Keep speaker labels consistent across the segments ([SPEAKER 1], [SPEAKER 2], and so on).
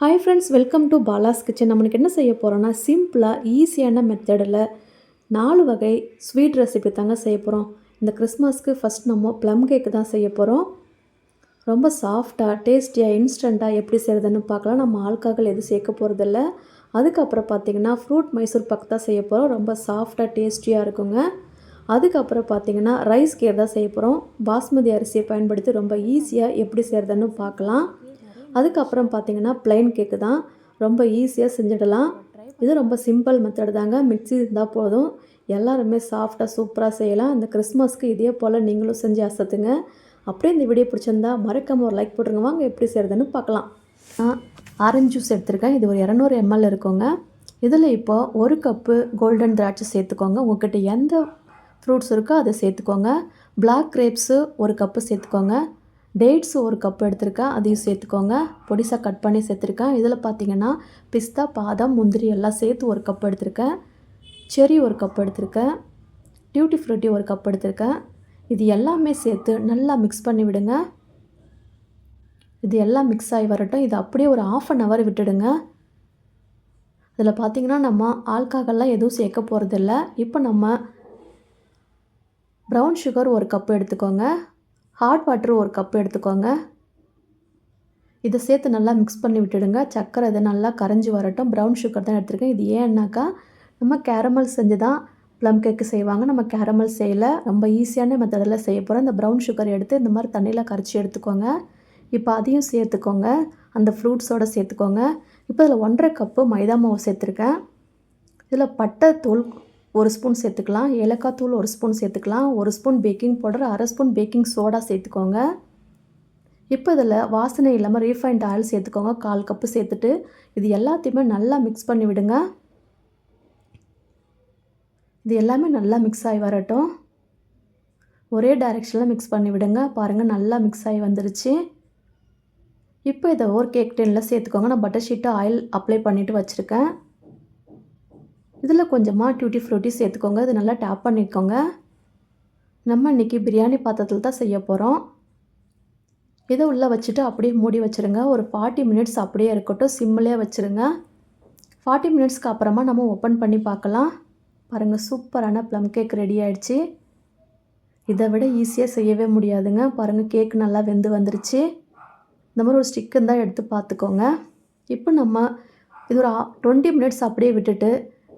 [SPEAKER 1] Hi friends welcome to Bala's kitchen நம்மளுக்கு என்ன செய்ய போகிறோம்னா சிம்பிளாக ஈஸியான மெத்தடில் நாலு வகை ஸ்வீட் ரெசிபி தாங்க செய்ய போகிறோம் இந்த கிறிஸ்மஸ்க்கு ஃபஸ்ட் நம்ம ப்ளம் கேக்கு தான் செய்ய போகிறோம் ரொம்ப சாஃப்டாக டேஸ்டியாக இன்ஸ்டண்ட்டாக எப்படி செய்கிறதுன்னு பார்க்கலாம். நம்ம ஆல்காக்கள் எதுவும் சேர்க்க போகிறதில்ல அதுக்கப்புறம் பார்த்திங்கன்னா ஃப்ரூட் மைசூர் பக் தான் செய்ய போகிறோம் ரொம்ப சாஃப்டாக டேஸ்டியாக இருக்குங்க. அதுக்கப்புறம் பார்த்திங்கன்னா ரைஸ் கேர் தான் செய்ய போகிறோம் பாஸ்மதி அரிசியை பயன்படுத்தி ரொம்ப ஈஸியாக எப்படி செய்கிறதுன்னு பார்க்கலாம். அதுக்கப்புறம் பார்த்தீங்கன்னா ப்ளைன் கேக்கு தான். ரொம்ப ஈஸியாக செஞ்சிடலாம். இது ரொம்ப சிம்பிள் மெத்தட் தாங்க. மிக்ஸி இருந்தால் போதும். எல்லாருமே சாஃப்டாக சூப்பராக செய்யலாம். இந்த கிறிஸ்மஸ்க்கு இதே போல் நீங்களும் செஞ்சு அசத்துங்க. அப்படியே இந்த வீடியோ பிடிச்சிருந்தா மறக்காமல் ஒரு லைக் போட்டுருங்க. வாங்க எப்படி செய்கிறதுன்னு பார்க்கலாம். நான் ஆரஞ்சு ஜூஸ் எடுத்திருக்கேன். இது ஒரு இரநூறு எம்எல் இருக்குங்க. இதில் இப்போ ஒரு கப்பு கோல்டன் திராட்சை சேர்த்துக்கோங்க. உங்ககிட்ட எந்த ஃப்ரூட்ஸ் இருக்கோ அதை சேர்த்துக்கோங்க. பிளாக் கிரேப்ஸு ஒரு கப்பு சேர்த்துக்கோங்க. டேட்ஸ் ஒரு கப் எடுத்திருக்கேன் அதையும் சேர்த்துக்கோங்க. பொடிசாக கட் பண்ணி சேர்த்துருக்கேன். இதில் பார்த்தீங்கன்னா பிஸ்தா பாதாம் முந்திரி எல்லாம் சேர்த்து ஒரு கப் எடுத்திருக்கேன். செரி ஒரு கப் எடுத்திருக்கேன். டியூட்டி ஃப்ரூட்டி ஒரு கப் எடுத்திருக்கேன். இது எல்லாமே சேர்த்து நல்லா மிக்ஸ் பண்ணி விடுங்க. இது எல்லாம் மிக்ஸ் ஆகி வரட்டும். இது அப்படியே ஒரு ஆஃப் அன் ஹவர் விட்டுடுங்க. இதில் பார்த்தீங்கன்னா நம்ம ஆல்காகல்லாம் எதுவும் சேர்க்க போகிறதில்ல. இப்போ நம்ம ப்ரௌன் சுகர் ஒரு கப் எடுத்துக்கோங்க. ஹாட் வாட்டர் ஒரு கப் எடுத்துக்கோங்க. இதை சேர்த்து நல்லா மிக்ஸ் பண்ணி விட்டுடுங்க. சக்கரை இதை நல்லா கரைஞ்சி வரட்டும். ப்ரௌன் சுகர் தான் எடுத்துருக்கேன். இது ஏன்னாக்கா நம்ம கேரமல் செஞ்சு தான் ப்ளம் கேக்கு செய்வாங்க. நம்ம கேரமல் செய்யலை ரொம்ப ஈஸியான மெத்தடில் செய்ய போகிறோம் இந்த ப்ரௌன் சுகர் எடுத்து இந்த மாதிரி தண்ணியில் கரைச்சி எடுத்துக்கோங்க. இப்போ அதையும் சேர்த்துக்கோங்க. அந்த ஃப்ரூட்ஸோடு சேர்த்துக்கோங்க. இப்போ இதில் ஒன்றரை கப்பு மைதா மாவு சேர்த்துருக்கேன். இதில் பட்டை தூள் ஒரு ஸ்பூன் சேர்த்துக்கலாம். ஏலக்காய் தூள் ஒரு ஸ்பூன் சேர்த்துக்கலாம். ஒரு ஸ்பூன் பேக்கிங் பவுடர் அரை ஸ்பூன் பேக்கிங் சோடா சேர்த்துக்கோங்க. இப்போ இதில் வாசனை இல்லாமல் ரீஃபைண்ட் ஆயில் சேர்த்துக்கோங்க. கால் கப்பு சேர்த்துட்டு இது எல்லாத்தையுமே நல்லா மிக்ஸ் பண்ணி விடுங்க. இது எல்லாமே நல்லா மிக்ஸ் ஆகி வரட்டும். ஒரே டைரெக்ஷனில் மிக்ஸ் பண்ணி விடுங்க. பாருங்கள் நல்லா மிக்ஸ் ஆகி வந்துருச்சு. இப்போ இதை ஒரு கேக் டென்னில் சேர்த்துக்கோங்க. நான் பட்டர் ஷீட்டு ஆயில் அப்ளை பண்ணிவிட்டு வச்சுருக்கேன். இதில் கொஞ்சமாக டியூட்டி ஃப்ரூட்டி சேர்த்துக்கோங்க. இது நல்லா டேப் பண்ணிக்கோங்க. நம்ம இன்றைக்கி பிரியாணி பாத்திரத்தில் தான் செய்ய போகிறோம் இதை உள்ளே வச்சுட்டு அப்படியே மூடி வச்சுருங்க. ஒரு ஃபார்ட்டி மினிட்ஸ் அப்படியே இருக்கட்டும். சிம்மிலே வச்சுருங்க. ஃபார்ட்டி மினிட்ஸ்க்கு அப்புறமா நம்ம ஓப்பன் பண்ணி பார்க்கலாம். பாருங்கள் சூப்பரான ப்ளம் கேக் ரெடி ஆகிடுச்சு இதை விட ஈஸியாக செய்யவே முடியாதுங்க. பாருங்கள் கேக் நல்லா வெந்து வந்துருச்சு. இந்த மாதிரி ஒரு ஸ்டிக்கு தான் எடுத்து பார்த்துக்கோங்க. இப்போ நம்ம இது ஒரு டுவெண்ட்டி மினிட்ஸ் அப்படியே விட்டுட்டு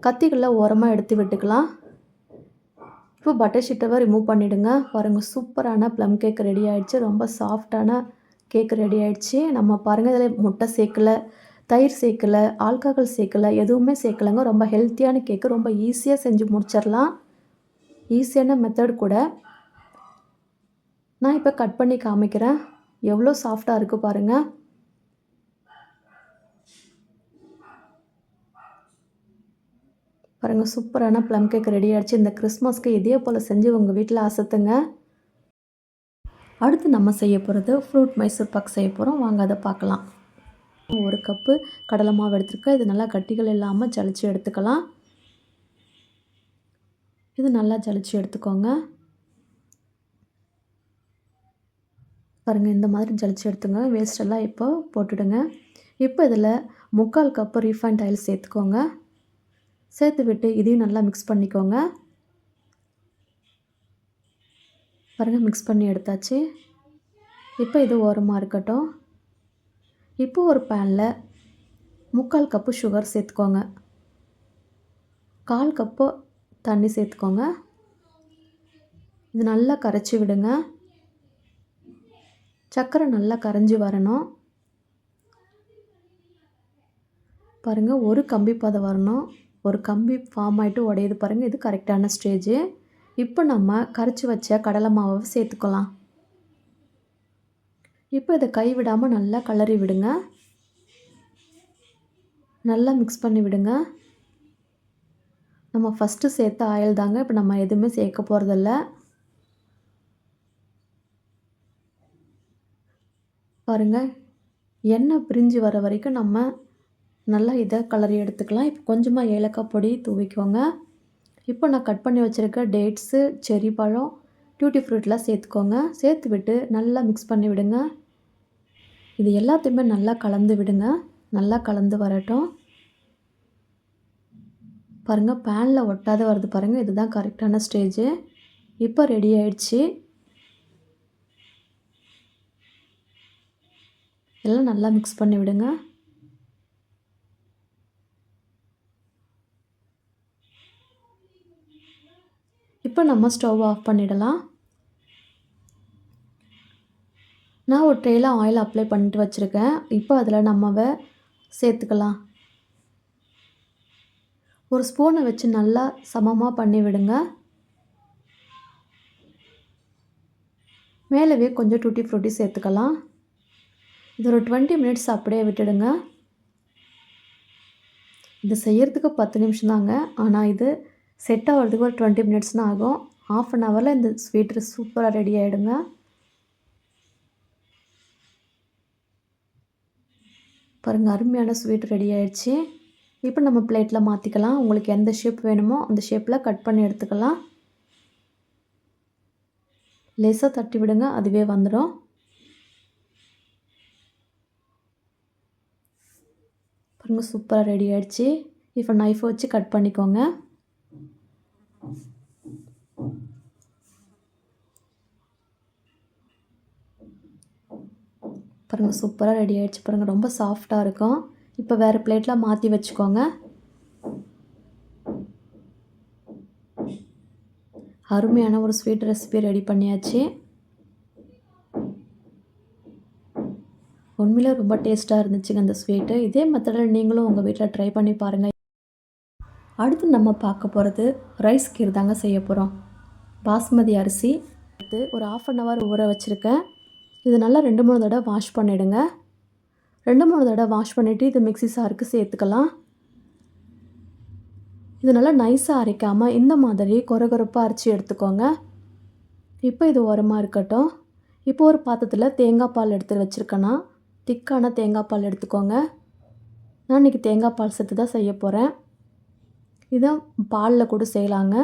[SPEAKER 1] கத்திகளை ஓரமாக எடுத்து விட்டுக்கலாம். இப்போ பட்டர் ஷீட்டவை ரிமூவ் பண்ணிவிடுங்க பாருங்கள் சூப்பரான ப்ளம் கேக் ரெடி ஆகிடுச்சு ரொம்ப சாஃப்டான கேக் ரெடி ஆகிடுச்சு நம்ம பாருங்கள் இதில் முட்டை சேர்க்கலை தயிர் சேர்க்கலை ஆல்கஹால் சேர்க்கலை எதுவுமே சேர்க்கலைங்க. ரொம்ப ஹெல்த்தியான கேக்கு ரொம்ப ஈஸியாக செஞ்சு முடிச்சிடலாம். ஈஸியான மெத்தட் கூட. நான் இப்போ கட் பண்ணி காமிக்கிறேன். எவ்வளோ சாஃப்டாக இருக்குது பாருங்கள் பாருங்கள் சூப்பரான ப்ளம் கேக் ரெடி ஆகிடுச்சு இந்த கிறிஸ்மஸ்க்கு இதே போல் செஞ்சு உங்கள் வீட்டில் அசத்துங்க. அடுத்து நம்ம செய்ய போகிறது ஃப்ரூட் மைசூர் பாக் செய்ய போகிறோம் வாங்க அதை பார்க்கலாம். ஒரு கப்பு கடலை மாவு எடுத்துருக்கேன். இது நல்லா கட்டிகள் இல்லாமல் ஜலிச்சு எடுத்துக்கலாம். இது நல்லா ஜலிச்சு எடுத்துக்கோங்க. பாருங்கள் இந்த மாதிரி ஜலிச்சு எடுத்துங்க. வேஸ்டெல்லாம் இப்போ போட்டுடுங்க. இப்போ இதில் முக்கால் கப்பு ரீஃபைண்ட் ஆயில் சேர்த்துக்கோங்க. சேர்த்து விட்டு இதையும் நல்லா மிக்ஸ் பண்ணிக்கோங்க. பாருங்கள் மிக்ஸ் பண்ணி எடுத்தாச்சு. இப்போ இது ஓரமாக இருக்கட்டும். இப்போ ஒரு பேனில் முக்கால் கப்பு சுகர் சேர்த்துக்கோங்க. கால் கப்பு தண்ணி சேர்த்துக்கோங்க. இது நல்லா கரைச்சி விடுங்க. சர்க்கரை நல்லா கரைஞ்சி வரணும். பாருங்கள் ஒரு கம்பி பதம் வரணும். ஒரு கம்பி ஃபார்ம் ஆகிட்டு உடையுது பாருங்கள் இது கரெக்டான ஸ்டேஜு இப்போ நம்ம கரைச்சி வச்ச கடலை மாவை சேர்த்துக்கலாம். இப்போ இதை கை விடாமல் நல்லா கலரி விடுங்க. நல்லா மிக்ஸ் பண்ணி விடுங்க. நம்ம ஃபஸ்ட்டு சேர்த்த ஆயில் தாங்க இப்போ நம்ம எதுவுமே சேர்க்க போகிறதில்ல பாருங்கள் எண்ணெய் பிரிஞ்சு வர வரைக்கும் நம்ம நல்லா இதை கலரி எடுத்துக்கலாம். இப்போ கொஞ்சமாக ஏலக்காய் பொடி தூவிக்கோங்க. இப்போ நான் கட் பண்ணி வச்சுருக்க டேட்ஸு செரி பழம் டியூட்டி ஃப்ரூட்லாம் சேர்த்துக்கோங்க. சேர்த்து விட்டு நல்லா மிக்ஸ் பண்ணி விடுங்க. இது எல்லாத்தையுமே நல்லா கலந்து விடுங்க. நல்லா கலந்து வரட்டும். பாருங்கள் பேனில் ஒட்டாத வருது பாருங்கள் இதுதான் கரெக்டான ஸ்டேஜு இப்போ ரெடி ஆயிடுச்சு. எல்லாம் நல்லா மிக்ஸ் பண்ணி விடுங்க. இப்போ நம்ம ஸ்டவ் ஆஃப் பண்ணிடலாம். நான் ஒரு ட்ரேயில் ஆயில் அப்ளை பண்ணிட்டு வச்சுருக்கேன். இப்போ அதில் நம்ம சேர்த்துக்கலாம். ஒரு ஸ்பூனை வச்சு நல்லா சமமாக பண்ணி விடுங்க. மேலவே கொஞ்சம் டூட்டி ஃப்ரூட்டி சேர்த்துக்கலாம். இது ஒரு டுவெண்ட்டி மினிட்ஸ் அப்படியே விட்டுடுங்க. இது செய்கிறதுக்கு பத்து நிமிஷம் தாங்க. ஆனால் இது செட் ஆகிறதுக்கு ஒரு டுவெண்ட்டி மினிட்ஸ்னு ஆகும். ஆஃப் அன் ஹவரில் இந்த ஸ்வீட் சூப்பராக ரெடி ஆகிடுங்க பாருங்கள் அருமையான ஸ்வீட் ரெடி ஆகிடுச்சி இப்போ நம்ம பிளேட்டில் மாற்றிக்கலாம் உங்களுக்கு எந்த ஷேப் வேணுமோ அந்த ஷேப்பில் கட் பண்ணி எடுத்துக்கலாம். லேசாக தட்டி விடுங்க அதுவே வந்துடும் பாருங்கள் சூப்பராக ரெடி ஆகிடுச்சி இப்போ நைஃப் வச்சு கட் பண்ணிக்கோங்க. பாருங்கள் சூப்பராக ரெடி ஆகிடுச்சு பாருங்கள் ரொம்ப சாஃப்டாக இருக்கும். இப்போ வேறு பிளேட்டில் மாற்றி வச்சுக்கோங்க. அருமையான ஒரு ஸ்வீட் ரெசிபி ரெடி பண்ணியாச்சு. உண்மையில் ரொம்ப டேஸ்ட்டாக இருந்துச்சுங்க அந்த ஸ்வீட்டு இதே மெத்தடில் நீங்களும் உங்கள் வீட்டில் ட்ரை பண்ணி பாருங்கள் அடுத்து நம்ம பார்க்க போகிறது ரைஸ் கீர் தாங்க செய்ய போகிறோம் பாஸ்மதி அரிசி. எடுத்து ஒரு ஆஃப் அன் ஹவர் ஊற வச்சுருக்கேன். இது நல்லா ரெண்டு மூணு தடவை வாஷ் பண்ணிவிடுங்க ரெண்டு மூணு தடவை வாஷ் பண்ணிவிட்டு இது மிக்ஸி சாருக்கு சேர்த்துக்கலாம். இது நல்லா நைஸாக அரைக்காமல் இந்த மாதிரி கொரகொரப்பாக அரைச்சி எடுத்துக்கோங்க. இப்போ இது உரமாக இருக்கட்டும். இப்போ ஒரு பாத்திரத்தில் தேங்காய் பால் எடுத்து வச்சுருக்கேன்னா திக்கான தேங்காய் பால் எடுத்துக்கோங்க. நான் இன்றைக்கி தேங்காய் பால் சேர்த்து தான் செய்ய போகிறேன் இதான் பாலில் கூட செய்யலாங்க.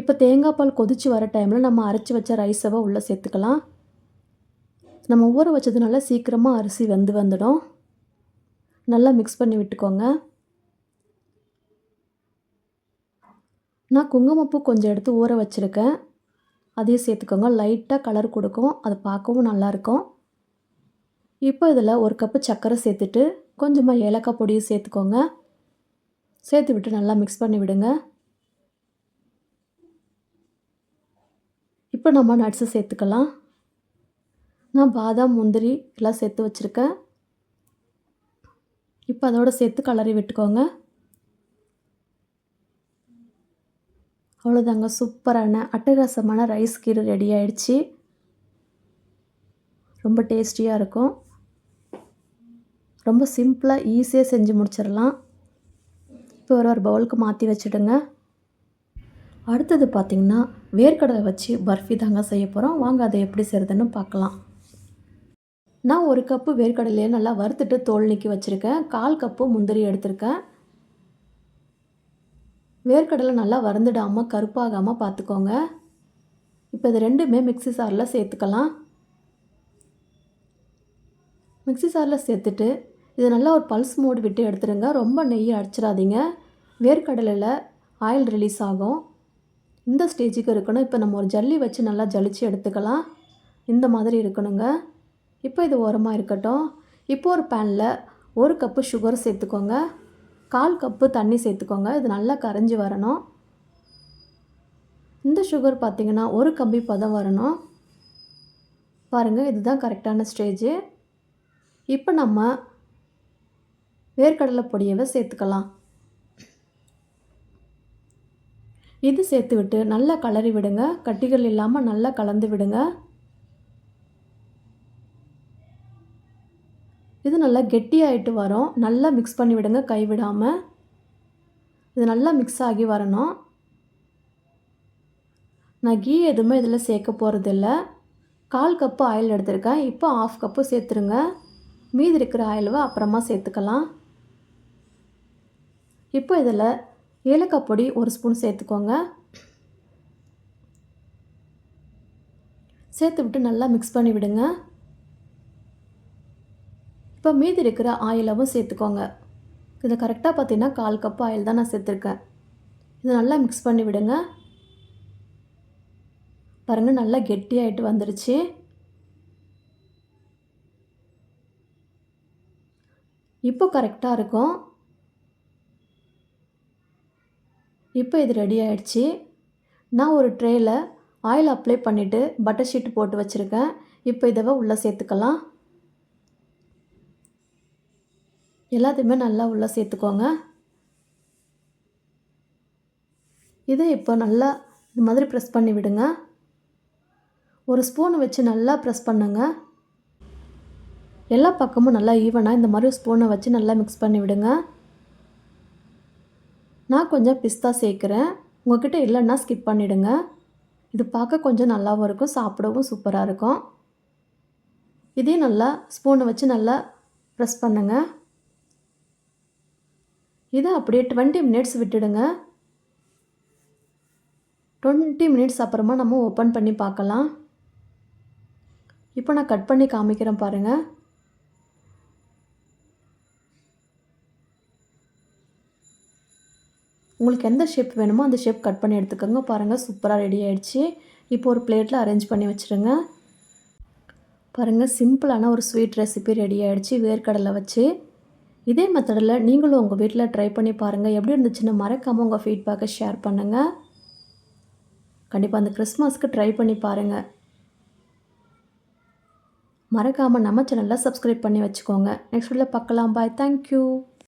[SPEAKER 1] இப்போ தேங்காய் பால் கொதித்து வர டைமில் நம்ம அரைச்சி வச்ச ரைஸவை உள்ளே சேர்த்துக்கலாம். நம்ம ஊற வச்சதுனால சீக்கிரமாக அரிசி வந்து வந்துடும். நல்லா மிக்ஸ் பண்ணி விட்டுக்கோங்க. நான் குங்குமப்பூ கொஞ்சம் எடுத்து ஊற வச்சுருக்கேன். அதையும் சேர்த்துக்கோங்க. லைட்டாக கலர் கொடுக்கும். அது பார்க்கவும் நல்லாயிருக்கும். இப்போ இதில் ஒரு கப்பு சர்க்கரை சேர்த்துட்டு கொஞ்சமாக ஏலக்காய் பொடியும் சேர்த்துக்கோங்க. சேர்த்து விட்டு நல்லா மிக்ஸ் பண்ணி விடுங்க. இப்போ நம்ம நட்ஸு சேர்த்துக்கலாம். நான் பாதாம் முந்திரி எல்லாம் சேர்த்து வச்சுருக்கேன். இப்போ அதோட சேர்த்து கலரி விட்டுக்கோங்க. அவ்வளோதாங்க சூப்பரான அட்டகாசமான ரைஸ் கீரை ரெடி ஆயிடுச்சு. ரொம்ப டேஸ்டியாக இருக்கும். ரொம்ப சிம்பிளாக ஈஸியாக செஞ்சு முடிச்சிடலாம். இப்போ ஒரு ஒரு பவுலுக்கு மாற்றி வச்சுடுங்க. அடுத்தது பார்த்திங்கன்னா வேர்க்கடலை வச்சு பர்ஃபி தாங்க செய்ய போகிறோம் வாங்க அதை எப்படி செய்கிறதுன்னு பார்க்கலாம். நான் ஒரு கப்பு வேர்க்கடலையை நல்லா வறுத்துட்டு தோல் நீக்கி வச்சுருக்கேன். கால் கப்பு முந்திரி எடுத்திருக்கேன். வேர்க்கடலை நல்லா வறந்துடாமல் கருப்பாகாமல் பார்த்துக்கோங்க. இப்போ இது ரெண்டுமே மிக்ஸி சாரில் சேர்த்துக்கலாம். மிக்ஸி சாரில் சேர்த்துட்டு இது நல்லா ஒரு பல்ஸ் மோடு விட்டு எடுத்துருங்க. ரொம்ப நெய் அடிச்சிடாதீங்க. வேர்க்கடலையில் ஆயில் ரிலீஸ் ஆகும். இந்த ஸ்டேஜுக்கு இருக்கணும். இப்போ நம்ம ஒரு ஜல்லி வச்சு நல்லா ஜலிச்சு எடுத்துக்கலாம். இந்த மாதிரி இருக்கணுங்க. இப்போ இது ஓரமாக இருக்கட்டும். இப்போ ஒரு பேனில் ஒரு கப்பு சுகர் சேர்த்துக்கோங்க. கால் கப்பு தண்ணி சேர்த்துக்கோங்க. இது நல்லா கரைஞ்சி வரணும். இந்த சுகர் பார்த்திங்கன்னா ஒரு கம்பி பதம் வரணும். பாருங்கள் இதுதான் கரெக்டான ஸ்டேஜு இப்போ நம்ம வேர்க்கடலை பொடியவை சேர்த்துக்கலாம். இது சேர்த்து விட்டு நல்லா கலரி விடுங்க. கட்டிகள் இல்லாமல் நல்லா கலந்து விடுங்க. இது நல்லா கெட்டியாயிட்டு வரும். நல்லா மிக்ஸ் பண்ணி விடுங்க கைவிடாமல் இது நல்லா மிக்ஸ் ஆகி வரணும். நான் கீ எதுவுமே இதில் சேர்க்க போகிறதில்ல கால் கப்பு ஆயில் எடுத்திருக்கேன். இப்போ ஆஃப் கப்பு சேர்த்துருங்க. மீதி இருக்கிற ஆயிலை அப்புறமா சேர்த்துக்கலாம். இப்போ இதில் ஏலக்காய் பொடி ஒரு ஸ்பூன் சேர்த்துக்கோங்க. சேர்த்து விட்டு நல்லா மிக்ஸ் பண்ணி விடுங்க. இப்போ மீதி இருக்கிற ஆயிலவும் சேர்த்துக்கோங்க. இதை கரெக்டாக பார்த்தீங்கன்னா கால் கப் ஆயில் தான் நான் சேர்த்துருக்கேன். இதை நல்லா மிக்ஸ் பண்ணி விடுங்க. பாருங்கள் நல்லா கெட்டியாயிட்டு வந்துருச்சு. இப்போ கரெக்டாக இருக்கும். இப்போ இது ரெடி ஆயிடுச்சு. நான் ஒரு ட்ரேயில் ஆயில் அப்ளை பண்ணிவிட்டு பட்டர் ஷீட் போட்டு வச்சுருக்கேன். இப்போ இதவை உள்ளே சேர்த்துக்கலாம். எல்லாத்தையுமே நல்லா உள்ளே சேர்த்துக்கோங்க. இதை இப்போ நல்லா இது மாதிரி ப்ரெஸ் பண்ணி விடுங்க. ஒரு ஸ்பூன் வச்சு நல்லா ப்ரெஸ் பண்ணுங்க. எல்லா பக்கமும் நல்லா ஈவனாக இந்த மாதிரி ஸ்பூனை வச்சு நல்லா மிக்ஸ் பண்ணி விடுங்க. நான் கொஞ்சம் பிஸ்தா சேர்க்குறேன். உங்கள்கிட்ட இல்லைன்னா ஸ்கிப் பண்ணிவிடுங்க இது பார்க்க கொஞ்சம் நல்லாவும் இருக்கும் சாப்பிடவும் சூப்பராக இருக்கும். இதையும் நல்லா ஸ்பூனை வச்சு நல்லா ப்ரெஸ் பண்ணுங்க. இதை அப்படியே டுவெண்ட்டி மினிட்ஸ் விட்டுடுங்க. டுவெண்ட்டி மினிட்ஸ் அப்புறமா நம்ம ஓப்பன் பண்ணி பார்க்கலாம். இப்போ நான் கட் பண்ணி காமிக்கிறேன் பாருங்கள் உங்களுக்கு எந்த ஷேப் வேணுமோ அந்த ஷேப் கட் பண்ணி எடுத்துக்கோங்க. பாருங்கள் சூப்பராக ரெடி ஆகிடுச்சி இப்போ ஒரு பிளேட்டில் அரேஞ்ச் பண்ணி வச்சுருங்க. பாருங்கள் சிம்பிளான ஒரு ஸ்வீட் ரெசிபி ரெடி ஆகிடுச்சி வேர்க்கடலை வச்சு. இதே மெத்தடில் நீங்களும் உங்கள் வீட்டில் ட்ரை பண்ணி பாருங்கள். எப்படி இருந்துச்சுன்னு மறக்காமல் உங்கள் ஃபீட்பேக்கை ஷேர் பண்ணுங்கள். கண்டிப்பாக அந்த கிறிஸ்மஸ்க்கு ட்ரை பண்ணி பாருங்கள். மறக்காமல் நம்ம சேனலில் சப்ஸ்கிரைப் பண்ணி வச்சுக்கோங்க. நெக்ஸ்ட் வீடியோவில் பார்க்கலாம். Bye thank you